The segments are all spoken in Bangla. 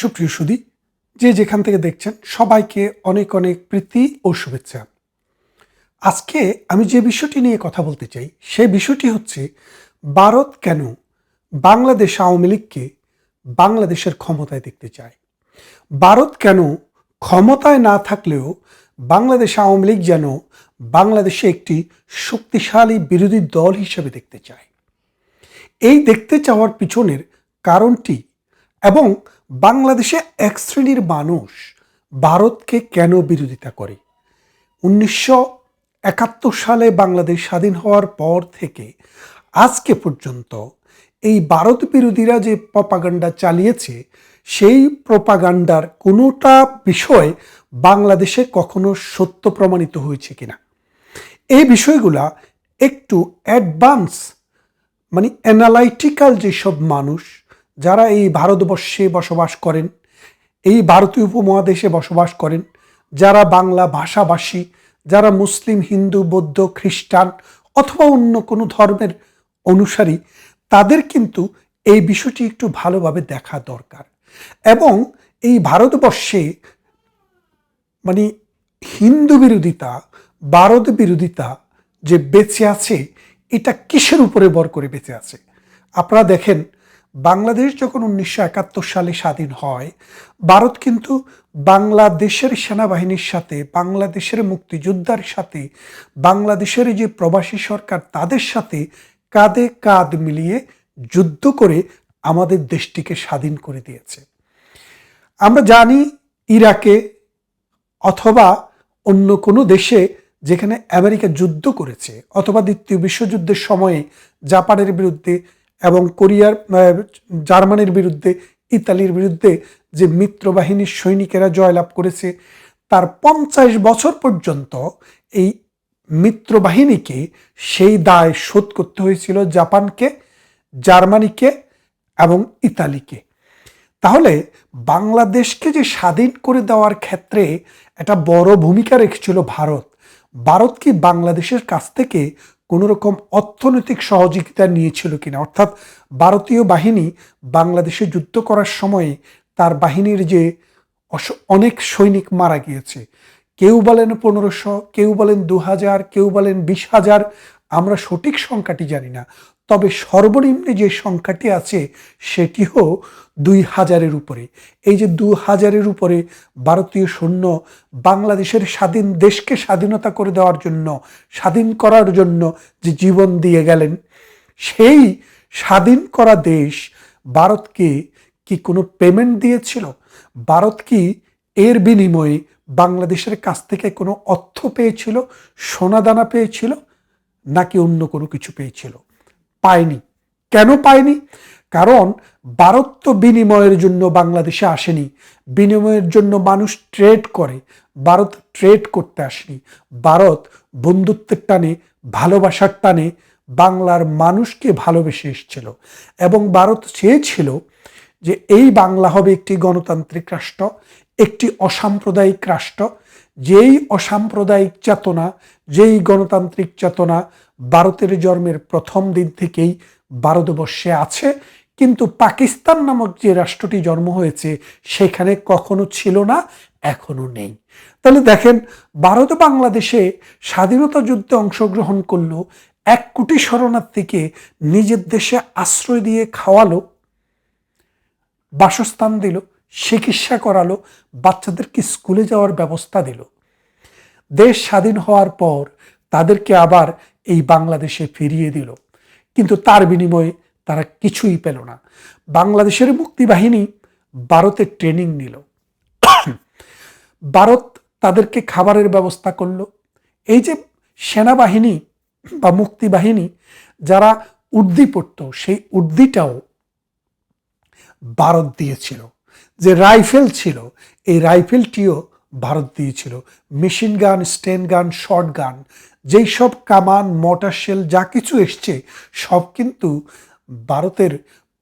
সুপ্রিয় সুদী যে যেখান থেকে দেখছেন, সবাইকে অনেক অনেক প্রীতি ও শুভেচ্ছা। আজকে আমি যে বিষয়টি নিয়ে কথা বলতে চাই সেই বিষয়টি হচ্ছে, ভারত কেন বাংলাদেশ আওয়ামী লীগকে বাংলাদেশের ক্ষমতায় দেখতে চায়? ভারত কেন ক্ষমতায় না থাকলেও বাংলাদেশ আওয়ামী লীগ যেন বাংলাদেশে একটি শক্তিশালী বিরোধী দল হিসেবে দেখতে চায়? এই দেখতে চাওয়ার পিছনের কারণটি এবং বাংলাদেশে এক শ্রেণির মানুষ ভারতকে কেন বিরোধিতা করে? উনিশশো একাত্তর সালে বাংলাদেশ স্বাধীন হওয়ার পর থেকে আজকে পর্যন্ত এই ভারত বিরোধীরা যে প্রপাগান্ডা চালিয়েছে, সেই প্রপাগান্ডার কোনোটা বিষয় বাংলাদেশে কখনো সত্য প্রমাণিত হয়েছে কিনা? এই বিষয়গুলা একটু অ্যাডভান্স মানে অ্যানালাইটিক্যাল যেসব মানুষ যারা এই ভারতবর্ষে বসবাস করেন, এই ভারতীয় উপমহাদেশে বসবাস করেন, যারা বাংলা ভাষাভাষী, যারা মুসলিম, হিন্দু, বৌদ্ধ, খ্রিস্টান অথবা অন্য কোনো ধর্মের অনুসারী, তাদের কিন্তু এই বিষয়টি একটু ভালোভাবে দেখা দরকার। এবং এই ভারতবর্ষে মানে হিন্দু বিরোধিতা ভারত বিরোধিতা যে বেঁচে আছে, এটা কিসের উপরে বর করে বেঁচে আছে? আপনারা দেখেন বাংলাদেশ যখন উনিশশো একাত্তর সালে স্বাধীন হয়, ভারত কিন্তু বাংলাদেশের সেনাবাহিনীর সাথে, বাংলাদেশের মুক্তিযোদ্ধার সাথে, বাংলাদেশের যে প্রবাসী সরকার তাদের সাথে কাঁধে কাঁধ মিলিয়ে যুদ্ধ করে আমাদের দেশটিকে স্বাধীন করে দিয়েছে। আমরা জানি ইরাকে অথবা অন্য কোনো দেশে যেখানে আমেরিকা যুদ্ধ করেছে অথবা দ্বিতীয় বিশ্বযুদ্ধের সময়ে জাপানের বিরুদ্ধে এবং কোরিয়ার জার্মানির বিরুদ্ধে, ইতালির বিরুদ্ধে যে মিত্রবাহিনীর সৈনিকেরা জয়লাভ করেছে, তার পঞ্চাশ বছর পর্যন্ত এই মিত্রবাহিনীকে সেই দায় শোধ করতে হয়েছিল জাপানকে, জার্মানিকে এবং ইতালিকে। তাহলে বাংলাদেশকে যে স্বাধীন করে দেওয়ার ক্ষেত্রে একটা বড় ভূমিকা রেখেছিল ভারত। ভারত কি বাংলাদেশের কাছ থেকে কোনো রকম অর্থনৈতিক সহযোগিতা নিয়েছিল কিনা। অর্থাৎ ভারতীয় বাহিনী বাংলাদেশে যুদ্ধ করার সময়ে তার বাহিনীর যে অনেক সৈনিক মারা গিয়েছে। কেউ বলেন পনেরোশো, কেউ বলেন দু হাজার কেউ বলেন বিশ হাজার, আমরা সঠিক সংখ্যাটি জানি না। তবে সর্বনিম্নে যে সংখ্যাটি আছে সেটিও দুই হাজারের উপরে। এই যে দু হাজারের উপরে ভারতীয় সৈন্য বাংলাদেশের স্বাধীন দেশকে স্বাধীনতা করে দেওয়ার জন্য, স্বাধীন করার জন্য যে জীবন দিয়ে গেলেন, সেই স্বাধীন করা দেশ ভারতকে কি কোনো পেমেন্ট দিয়েছিল? ভারত কি এর বিনিময়ে বাংলাদেশের কাছ থেকে কোনো অর্থ পেয়েছিল সোনাদানা পেয়েছিল, নাকি অন্য কোনো কিছু পেয়েছিল? পায়নি। কেন পায়নি? কারণ ভারত তো বিনিময়ের জন্য বাংলাদেশে আসেনি। বিনিময়ের জন্য মানুষ ট্রেড করে। ভারত ট্রেড করতে আসেনি। ভারত বন্ধুত্বের টানে, ভালোবাসার টানে বাংলার মানুষকে ভালোবেসে এসেছিল। এবং ভারত চেয়েছিল যে এই বাংলা হবে একটি গণতান্ত্রিক রাষ্ট্র, একটি অসাম্প্রদায়িক রাষ্ট্র। যেই অসাম্প্রদায়িক চেতনা, যেই গণতান্ত্রিক চেতনা ভারতের জন্মের প্রথম দিন থেকেই ভারতবর্ষে আছে, কিন্তু পাকিস্তান নামক যে রাষ্ট্রটি জন্ম হয়েছে সেখানে কখনো ছিল না, এখনও নেই। তাহলে দেখেন, ভারত বাংলাদেশে স্বাধীনতা যুদ্ধে অংশগ্রহণ করল, এক কোটি শরণার্থীকে নিজের দেশে আশ্রয় দিয়ে খাওয়ালো, বাসস্থান দিল, চিকিৎসা করালো, বাচ্চাদেরকে স্কুলে যাওয়ার ব্যবস্থা দিল। দেশ স্বাধীন হওয়ার পর তাদেরকে আবার এই বাংলাদেশে ফিরিয়ে দিল। কিন্তু তার বিনিময়ে তারা কিছুই পেল না। বাংলাদেশের মুক্তিবাহিনী ভারতে ট্রেনিং নিল। ভারত তাদেরকে খাবারের ব্যবস্থা করল। এই যে সেনাবাহিনী বা মুক্তিবাহিনী যারা উর্দি পড়ত সেই উর্দিটাও ভারত দিয়েছিল। যে রাইফেল ছিল, এই রাইফেলটিও ভারত দিয়েছিল। মেশিন গান, স্টেন গান, শর্ট গান, যেই সব কামান, মোটর শেল যা কিছু এসছে, সব কিন্তু ভারতের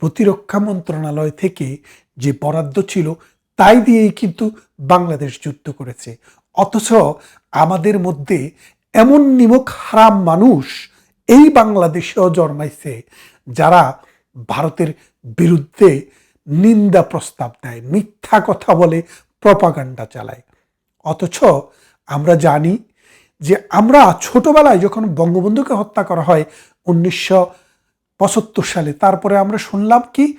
প্রতিরক্ষা মন্ত্রণালয় থেকে যে বরাদ্দ ছিল, তাই দিয়েই কিন্তু বাংলাদেশ যুদ্ধ করেছে। অথচ আমাদের মধ্যে এমন নিমক হারাম মানুষ এই বাংলাদেশেও জন্মাইছে, যারা ভারতের বিরুদ্ধে নিন্দা প্রস্তাব দেয়, মিথ্যা কথা বলে প্রপাগান্ডা চালায়। অথচ আমরা জানি যে আমরা ছোটবেলায় যখন বঙ্গবন্ধুকে হত্যা করা হয় উনিশশো পঁচাত্তর সালে, তারপরে আমরা শুনলাম কি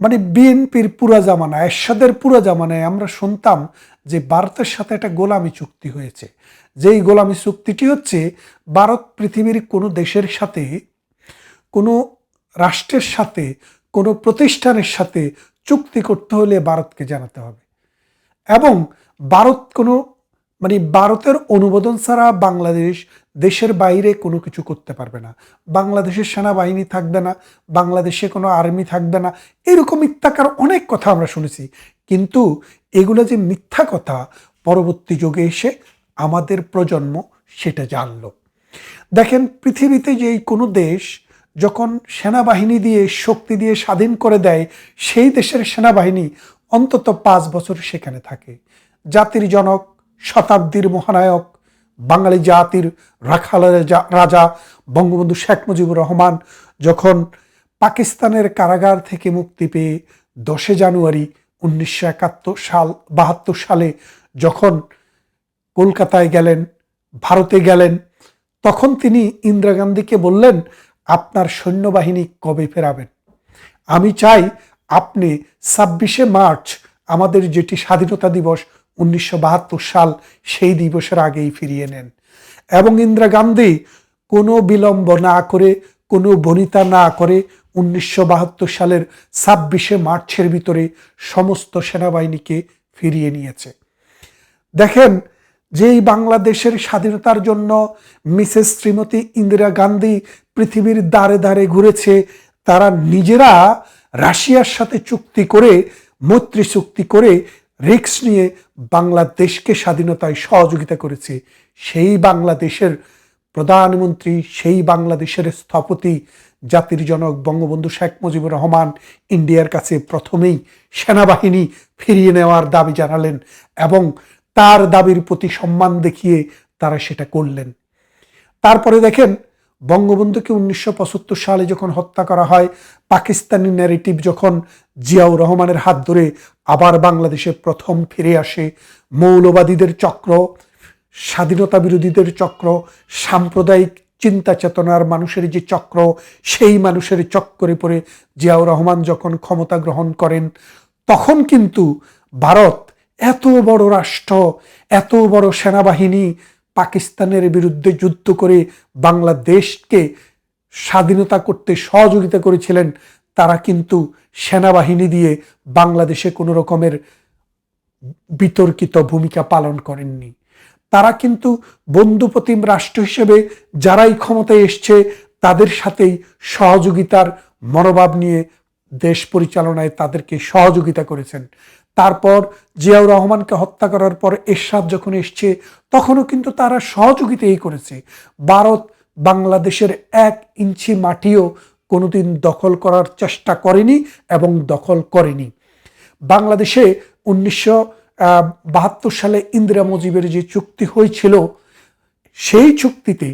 মানে বিএনপির পুরা জামানায়, এরশাদের পুরা জামানায় আমরা শুনতাম যে ভারতের সাথে একটা গোলামি চুক্তি হয়েছে। যেই গোলামি চুক্তিটি হচ্ছে ভারত পৃথিবীর কোনো দেশের সাথে, কোনো রাষ্ট্রের সাথে, কোনো প্রতিষ্ঠানের সাথে চুক্তি করতে হলে ভারতকে জানাতে হবে। এবং ভারত কোনো মানে ভারতের অনুমোদন ছাড়া বাংলাদেশ দেশের বাইরে কোনো কিছু করতে পারবে না। বাংলাদেশের সেনাবাহিনী থাকবে না, বাংলাদেশে কোনো আর্মি থাকবে না, এরকম মিথ্যাকার অনেক কথা আমরা শুনেছি। কিন্তু এগুলো যে মিথ্যা কথা, পরবর্তী যুগে এসে আমাদের প্রজন্ম সেটা জানলো। দেখেন, পৃথিবীতে যে কোনো দেশ যখন সেনাবাহিনী দিয়ে শক্তি দিয়ে স্বাধীন করে দেয়, সেই দেশের সেনাবাহিনী অন্তত পাঁচ বছর সেখানে থাকে। জাতির জনক, শতাব্দীর মহানায়ক, বাঙালি জাতির রাখালের যা- রাজা বঙ্গবন্ধু শেখ মুজিবুর রহমান যখন পাকিস্তানের কারাগার থেকে মুক্তি পেয়ে দশে জানুয়ারি উনিশশো একাত্তর সাল, বাহাত্তর সালে যখন কলকাতায় গেলেন, ভারতে গেলেন, তখন তিনি ইন্দিরা গান্ধীকে বললেন, আপনার সৈন্যবাহিনী কবে ফেরাবেন? আমি চাই আপনি ছাব্বিশে মার্চ আমাদের যেটি স্বাধীনতা দিবস উনিশশো বাহাত্তর সাল সেই দিবসের আগেই ফিরিয়ে নেন। এবং ইন্দিরা গান্ধী কোনো বিলম্ব না করে, কোনো বনিতা না করে উনিশশো বাহাত্তর সালের ছাব্বিশে মার্চের ভিতরে সমস্ত সেনাবাহিনীকে ফিরিয়ে নিয়েছে। দেখেন, যেই বাংলাদেশের স্বাধীনতার জন্য মিসেস শ্রীমতী ইন্দিরা গান্ধী পৃথিবীর দ্বারে দ্বারে ঘুরেছে, তারা নিজেরা রাশিয়ার সাথে চুক্তি করে, মৈত্রী চুক্তি করে রিক্স নিয়ে বাংলাদেশকে স্বাধীনতায় সহযোগিতা করেছে সেই বাংলাদেশের প্রধানমন্ত্রী, সেই বাংলাদেশের স্থপতি, জাতির জনক বঙ্গবন্ধু শেখ মুজিবুর রহমান ইন্ডিয়ার কাছে প্রথমেই সেনাবাহিনী ফিরিয়ে নেওয়ার দাবি জানালেন এবং তার দাবির প্রতি সম্মান দেখিয়ে তারা সেটা করলেন। তারপরে দেখেন বঙ্গবন্ধুকে উনিশশো পঁচাত্তর সালে যখন হত্যা করা হয়, পাকিস্তানি ন্যারেটিভ যখন জিয়াউর রহমানের হাত ধরে আবার বাংলাদেশে প্রথম ফিরে আসে, মৌলবাদীদের চক্র, স্বাধীনতা বিরোধীদের চক্র, সাম্প্রদায়িক চিন্তা চেতনার মানুষের যে চক্র, সেই মানুষের চক্করে পড়ে জিয়াউর রহমান যখন ক্ষমতা গ্রহণ করেন, তখন কিন্তু ভারত এত বড় রাষ্ট্র, এত বড় সেনাবাহিনী পাকিস্তানের বিরুদ্ধে যুদ্ধ করে বাংলাদেশকে স্বাধীনতা করতে সহযোগিতা করেছিলেন, তারা কিন্তু সেনাবাহিনী দিয়ে বাংলাদেশে কোনো রকমের বিতর্কিত ভূমিকা পালন করেননি। তারা কিন্তু বন্ধুপ্রতিম রাষ্ট্র হিসেবে যারাই ক্ষমতায় এসছে, তাদের সাথেই সহযোগিতার মনোভাব নিয়ে দেশ পরিচালনায় তাদেরকে সহযোগিতা করেছেন। তারপর জিয়াউর রহমানকে হত্যা করার পর এরশাদ যখন এসছে, তখনও কিন্তু তারা সহযোগিতাই করেছে। ভারত বাংলাদেশের এক ইঞ্চি মাটিও কোনোদিন দখল করার চেষ্টা করেনি এবং দখল করেনি। বাংলাদেশে উনিশশো বাহাত্তর সালে ইন্দিরা মুজিবের যে চুক্তি হয়েছিল, সেই চুক্তিতে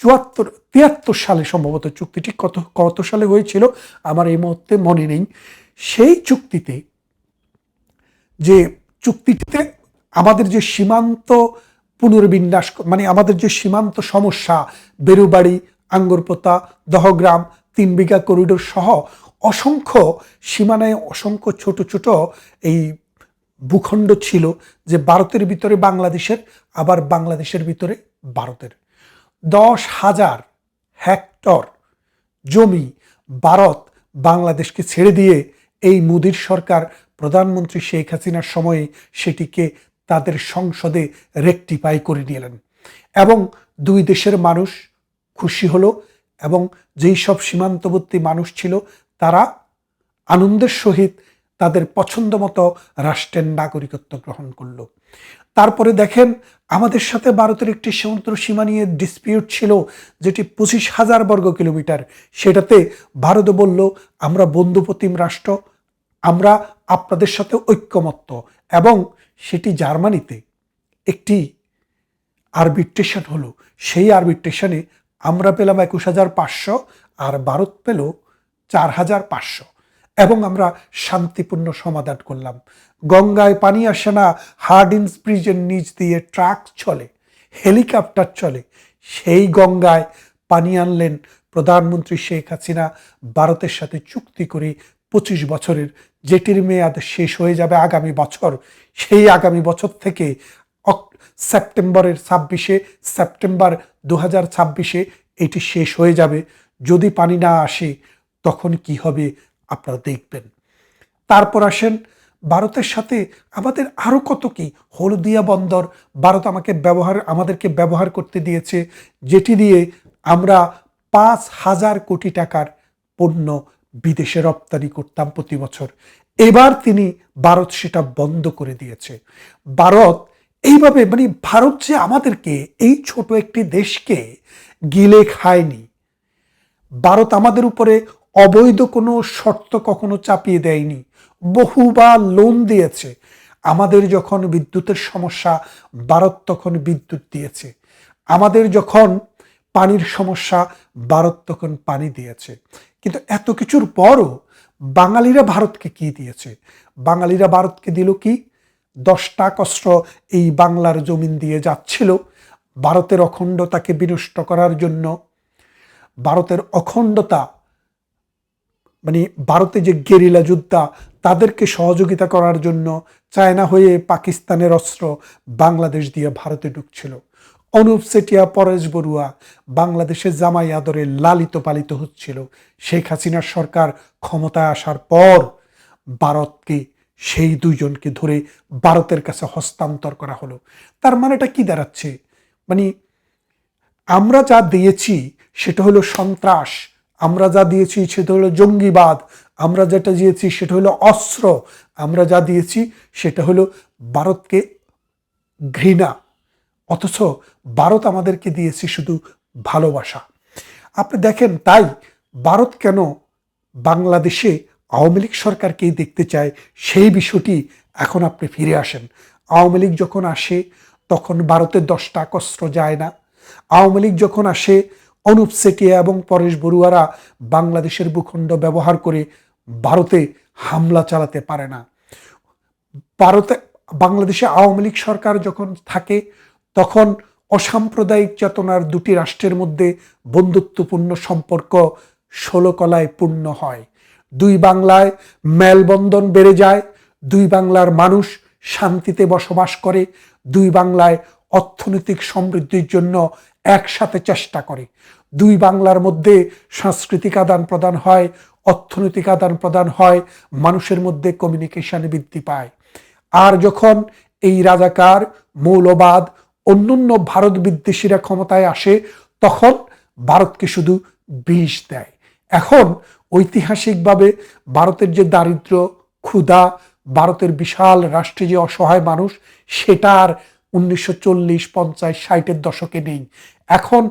চুয়াত্তর, তিয়াত্তর সালে সম্ভবত চুক্তিটি কত কত সালে হয়েছিল, আমার এই মুহূর্তে মনে নেই। সেই চুক্তিতে যে চুক্তিটিতে আমাদের যে সীমান্ত পুনর্বিন্যাস মানে আমাদের যে সীমান্ত সমস্যা, বেরুবাড়ি, আঙ্গুরপোতা, দহগ্রাম তিন বিঘা করিডোর সহ অসংখ্য সীমানায় অসংখ্য ছোট ছোট এই ভূখণ্ড ছিল যে ভারতের ভিতরে বাংলাদেশের, আবার বাংলাদেশের ভিতরে ভারতের। দশ হাজার হেক্টর জমি ভারত বাংলাদেশকে ছেড়ে দিয়ে এই মোদির সরকার প্রধানমন্ত্রী শেখ হাসিনার সময়ে সেটিকে তাদের সংসদে রেকটিফাই করে নিলেন। এবং দুই দেশের মানুষ খুশি হলো এবং যেই সব সীমান্তবর্তী মানুষ ছিল, তারা আনন্দের সহিত তাদের পছন্দ মতো রাষ্ট্রের নাগরিকত্ব গ্রহণ করল। তারপরে দেখেন, আমাদের সাথে ভারতের একটি সমুদ্র সীমা নিয়ে ডিসপিউট ছিল, যেটি পঁচিশ হাজার বর্গ কিলোমিটার। সেটাতে ভারত বলল, আমরা বন্ধুপ্রতিম রাষ্ট্র আমরা আপনাদের সাথে ঐক্যমত্য এবং সেটি জার্মানিতে একটি আরবিট্রেশন হলো। সেই আরবিট্রেশনে আমরা পেলাম একুশ হাজার পাঁচশো আর ভারত পেল চার হাজার পাঁচশো এবং আমরা শান্তিপূর্ণ সমাধান করলাম। গঙ্গায় পানি আসে না হার্ডিন্স ব্রিজের নিচ দিয়ে ট্রাক চলে, হেলিকপ্টার চলে, সেই গঙ্গায় পানি আনলেন প্রধানমন্ত্রী শেখ হাসিনা। ভারতের সাথে চুক্তি করে পঁচিশ বছরের যেটির মেয়াদ শেষ হয়ে যাবে আগামী বছর, সেই আগামী বছর থেকে সেপ্টেম্বরের ছাব্বিশে, সেপ্টেম্বর দু হাজার ছাব্বিশে এটি শেষ হয়ে যাবে। যদি পানি না আসে, তখন কি হবে আপনারা দেখবেন। তারপর আসেন, ভারতের সাথে আমাদের আরও কত কি, হলদিয়া বন্দর, ভারত আমাকে ব্যবহার, আমাদেরকে ব্যবহার করতে দিয়েছে, যেটি দিয়ে আমরা পাঁচ হাজার কোটি টাকার পণ্য বিদেশে রপ্তানি করতাম প্রতি বছর। এবার তিনি ভারত সেটা বন্ধ করে দিয়েছে। ভারত এইভাবে মানে ভারত যে আমাদেরকে এই ছোট একটি দেশকে গিলে খায়নি। ভারত আমাদের উপরে অবৈধ কোনো শর্ত কখনো চাপিয়ে দেয়নি। বহুবার লোন দিয়েছে। আমাদের যখন বিদ্যুতের সমস্যা, ভারত তখন বিদ্যুৎ দিয়েছে। আমাদের যখন পানির সমস্যা ভারত তখন পানি দিয়েছে। কিন্তু এত কিছুর পরও বাঙালিরা ভারতকে কি দিয়েছে? বাঙালিরা ভারতকে দিল কি? দশটা কষ্ট এই বাংলার জমিন দিয়ে যাচ্ছিল। ভারতের অখণ্ডতাকে বিনষ্ট করার জন্য ভারতের অখণ্ডতা মানে ভারতে যে গেরিলা যোদ্ধা, তাদেরকে সহযোগিতা করার জন্য চায়না হয়ে পাকিস্তানের অস্ত্র বাংলাদেশ দিয়ে ভারতে ঢুকছিল। অনুপ সেটিয়া, পরেশ বড়ুয়া বাংলাদেশের জামাই আদরে লালিত পালিত হচ্ছিল। শেখ হাসিনার সরকার ক্ষমতায় আসার পর ভারতকে, সেই দুইজনকে ধরে ভারতের কাছে হস্তান্তর করা হলো। তার মানেটা কি দাঁড়াচ্ছে? মানে আমরা যা দিয়েছি সেটা হলো সন্ত্রাস। আমরা যা দিয়েছি সেটা হলো জঙ্গিবাদ। আমরা যেটা দিয়েছি সেটা হলো অস্ত্র। আমরা যা দিয়েছি সেটা হলো ভারতকে ঘৃণা। অথচ ভারত আমাদেরকে দিয়েছে শুধু ভালোবাসা। আপনি দেখেন, তাই ভারত কেন বাংলাদেশে আওয়ামী লীগ সরকারকেই দেখতে চায়, সেই বিষয়টি এখন আপনি ফিরে আসেন। আওয়ামী লীগ যখন আসে, তখন ভারতের দশটা কস্ত্র যায় না। আওয়ামী লীগ যখন আসে, অনুপ সেটিয়া এবং পরেশ বড়ুয়ারা বাংলাদেশের ভূখণ্ড ব্যবহার করে ভারতে হামলা চালাতে পারে না। ভারতে, বাংলাদেশে আওয়ামী লীগ সরকার যখন থাকে তখন অসাম্প্রদায়িক চেতনার দুটি রাষ্ট্রের মধ্যে বন্ধুত্বপূর্ণ সম্পর্ক ষোলকলায় পূর্ণ হয়। দুই বাংলায় মেলবন্ধন বেড়ে যায়, দুই বাংলার মানুষ শান্তিতে বসবাস করে, দুই বাংলায় অর্থনৈতিক সমৃদ্ধির জন্য একসাথে চেষ্টা করে। দুই বাংলার মধ্যে সাংস্কৃতিক আদান প্রদান হয়, অর্থনৈতিক আদান প্রদান হয়, মানুষের মধ্যে কমিউনিকেশন বৃদ্ধি পায়। আর যখন এই রাজাকার, মৌলবাদ অন্যান্য ভারত বিদ্বেষীরা ক্ষমতায় আসে, তখন ভারতকে শুধু বিষ দেয়। এখন ঐতিহাসিকভাবে ভারতের যে দারিদ্র ক্ষুধা, ভারতের বিশাল রাষ্ট্রে যে অসহায় মানুষ, সেটা আর উনিশশো চল্লিশ, পঞ্চাশ, ষাটের দশকে নেই। এখন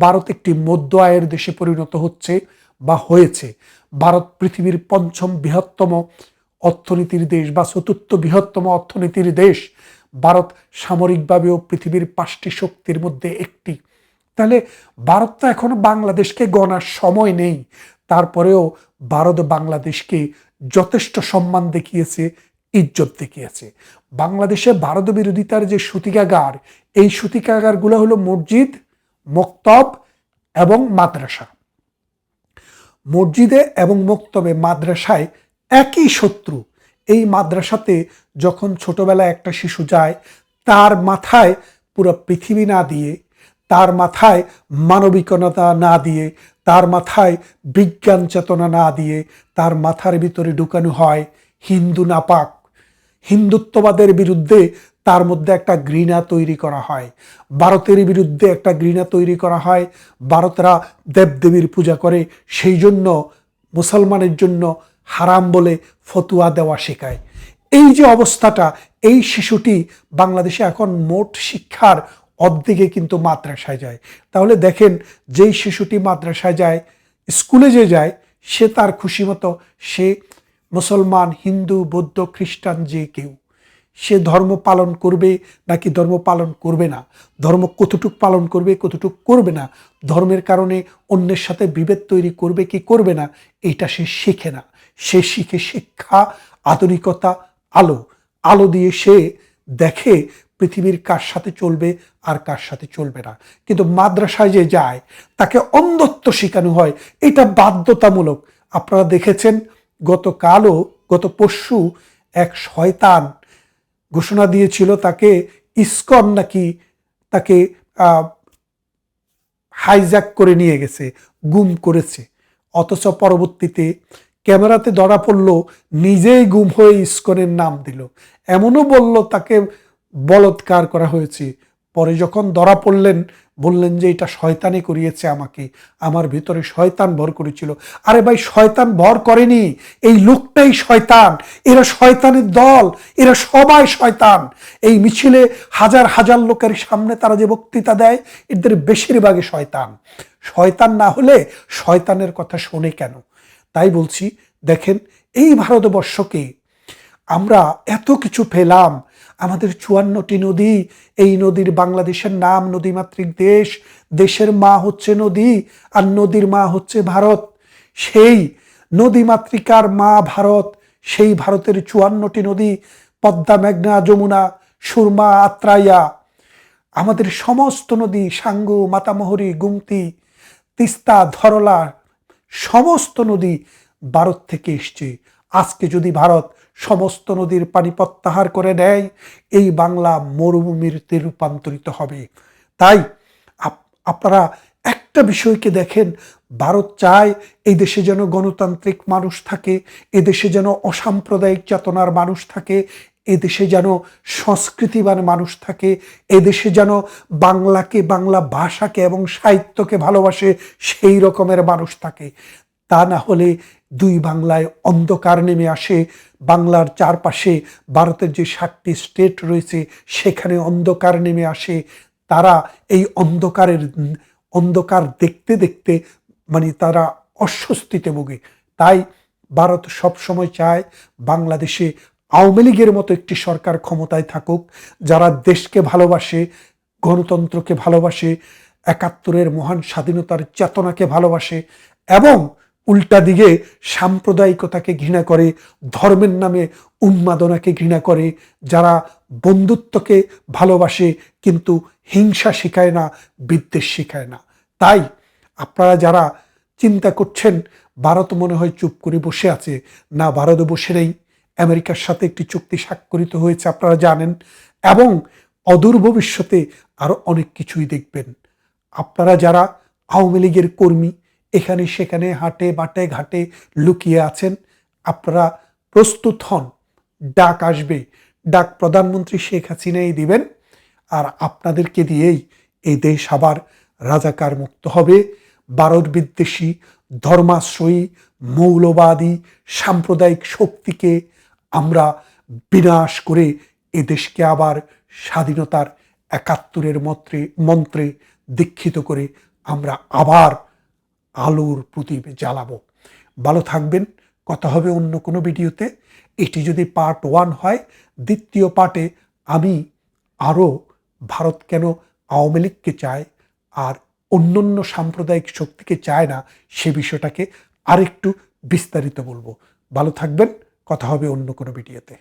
ভারত একটি মধ্য আয়ের দেশে পরিণত হচ্ছে বা হয়েছে। ভারত পৃথিবীর পঞ্চম বৃহত্তম অর্থনীতির দেশ বা চতুর্থ বৃহত্তম অর্থনীতির দেশ। ভারত সামরিকভাবেও পৃথিবীর পাঁচটি শক্তির মধ্যে একটি। তাহলে ভারত তো এখনও বাংলাদেশকে গণার সময় নেই। তারপরেও ভারত বাংলাদেশকে যথেষ্ট সম্মান দেখিয়েছে, ইজ্জত দেখিয়েছে। বাংলাদেশে ভারত বিরোধিতার যে সূতিকাগার, এই সূতিকাগারগুলো হলো মসজিদ, মক্তব এবং মাদ্রাসা। মসজিদে এবং মক্তবে মাদ্রাসায় একই শত্রু এই মাদ্রাসাতে যখন ছোটবেলায় একটা শিশু যায়, তার মাথায় পুরো পৃথিবী না দিয়ে, তার মাথায় মানবিকতা না দিয়ে, তার মাথায় বিজ্ঞান চেতনা না দিয়ে তার মাথার ভিতরে ঢুকানো হয় হিন্দু নাপাক। হিন্দুত্ববাদের বিরুদ্ধে তার মধ্যে একটা ঘৃণা তৈরি করা হয়। ভারতের বিরুদ্ধে একটা ঘৃণা তৈরি করা হয়। ভারতরা দেবদেবীর পূজা করে, সেই জন্য মুসলমানের জন্য হারাম বলে ফতুয়া দেওয়া শেখায়। এই যে অবস্থাটা, এই শিশুটি বাংলাদেশে এখন মোট শিক্ষার অর্ধেকে কিন্তু মাদ্রাসায় যায়। তাহলে দেখেন, যেই শিশুটি মাদ্রাসায় যায়, স্কুলে যে যায়, সে তার খুশি মতো সে মুসলমান, হিন্দু, বৌদ্ধ, খ্রিস্টান যে কেউ, সে ধর্ম পালন করবে নাকি ধর্ম পালন করবে না? ধর্ম কতটুক পালন করবে, কতটুক করবে না? ধর্মের কারণে অন্যের সাথে বিভেদ তৈরি করবে কি করবে না? এটা সে শেখে না। সে শিখে শিক্ষা, আধুনিকতা, আলো। আলো দিয়ে সে দেখে পৃথিবীর কার সাথে চলবে আর কার সাথে চলবে না। কিন্তু মাদ্রাসায় যে যায়, তাকে অন্ধত্ব শেখানো হয়, এটা বাধ্যতামূলক। আপনারা দেখেছেন, গতকালও, গত পরশু এক শয়তান ঘোষণা দিয়েছিল তাকে ইস্কন নাকি তাকে হাইজ্যাক করে নিয়ে গেছে, গুম করেছে। অথচ পরবর্তীতে ক্যামেরাতে ধরা পড়ল, নিজেই গুম হয়ে ইস্কনের নাম দিল। এমনও বলল তাকে বলৎকার করা হয়েছে। পরে যখন ধরা পড়লেন, বললেন যে এটা শয়তানে করিয়েছে আমাকে। আমার ভিতরে শয়তান ভর করেছিল। আরে ভাই, শয়তান ভর করেনি। এই লোকটাই শয়তান। এরা শয়তানের দল। এরা সবাই শয়তান। এই মিছিলে হাজার হাজার লোকের সামনে তারা যে বক্তৃতা দেয়, এদের বেশিরভাগই শয়তান। শয়তান না হলে শয়তানের কথা শোনে কেন? তাই বলছি, দেখেন, এই ভারতবর্ষকে আমরা এত কিছু পেলাম, আমাদের চুয়ান্নটি নদী, এই নদীর বাংলাদেশের নাম নদীমাতৃক দেশ, দেশের মা হচ্ছে নদী, আর নদীর মা হচ্ছে ভারত। সেই নদীমাতৃকার মা ভারত, সেই ভারতের চুয়ান্নটি নদী, পদ্মা, মেঘনা, যমুনা, সুরমা, আত্রাইয়া, আমাদের সমস্ত নদী, সাঙ্গু, মাতামহরি, গুমতি, তিস্তা, ধরলা সমস্ত নদী ভারত থেকে এসছে। আজকে যদি ভারত সমস্ত নদীর পানি প্রত্যাহার করে নেয়, এই বাংলা মরুভূমিতে রূপান্তরিত হবে। তাই আপ- আপনারা একটা বিষয়কে দেখেন, ভারত চায় এই দেশে যেন গণতান্ত্রিক মানুষ থাকে এদেশে যেন অসাম্প্রদায়িক চেতনার মানুষ থাকে এদেশে যেন সংস্কৃতিবান মানুষ থাকে, এদেশে যেন বাংলাকে, বাংলা ভাষাকে এবং সাহিত্যকে ভালোবাসে সেই রকমের মানুষ থাকে। তা না হলে দুই বাংলায় অন্ধকার নেমে আসে, বাংলার চারপাশে ভারতের যে সাতটি স্টেট রয়েছে সেখানে অন্ধকার নেমে আসে। তারা এই অন্ধকারের, অন্ধকার দেখতে দেখতে মানে তারা অস্বস্তিতে ভোগে। তাই ভারত সবসময় চায় বাংলাদেশে আওয়ামী লীগের মতো একটি সরকার ক্ষমতায় থাকুক, যারা দেশকে ভালোবাসে, গণতন্ত্রকে ভালোবাসে, একাত্তরের মহান স্বাধীনতার চেতনাকে ভালোবাসে, এবং উল্টা দিকে সাম্প্রদায়িকতাকে ঘৃণা করে, ধর্মের নামে উন্মাদনাকে ঘৃণা করে, যারা বন্ধুত্বকে ভালোবাসে, কিন্তু হিংসা শেখায় না, বিদ্বেষ শেখায় না। তাই আপনারা যারা চিন্তা করছেন, ভারত মনে হয় চুপ করে বসে আছে, না ভারত বসে নেই আমেরিকার সাথে একটি চুক্তি স্বাক্ষরিত হয়েছে, আপনারা জানেন, এবং অদূর ভবিষ্যতে আরও অনেক কিছুই দেখবেন। আপনারা যারা আওয়ামী লীগের কর্মী, এখানে সেখানে হাটে বাটে ঘাটে লুকিয়ে আছেন, আপনারা প্রস্তুত হন। ডাক আসবে। ডাক প্রধানমন্ত্রী শেখ হাসিনাই দিবেন, আর আপনাদেরকে দিয়েই এই দেশ আবার রাজাকার মুক্ত হবে। ভারত বিদ্বেষী, ধর্মাশ্রয়ী, মৌলবাদী, সাম্প্রদায়িক শক্তিকে আমরা বিনাশ করে এ দেশকে আবার স্বাধীনতার একাত্তরের মন্ত্রে মন্ত্রে দীক্ষিত করে আমরা আবার আলোর প্রদীপ জ্বালাবো। ভালো থাকবেন। কথা হবে অন্য কোনো ভিডিওতে। এটি যদি পার্ট ওয়ান হয়, দ্বিতীয় পার্টে আমি আরও ভারত কেন আওয়ামী লীগকে চায় আর অন্যান্য সাম্প্রদায়িক শক্তিকে চায় না সে বিষয়টাকে আরেকটু বিস্তারিত বলব। ভালো থাকবেন। কথা হবে অন্য কোনো ভিডিওতে।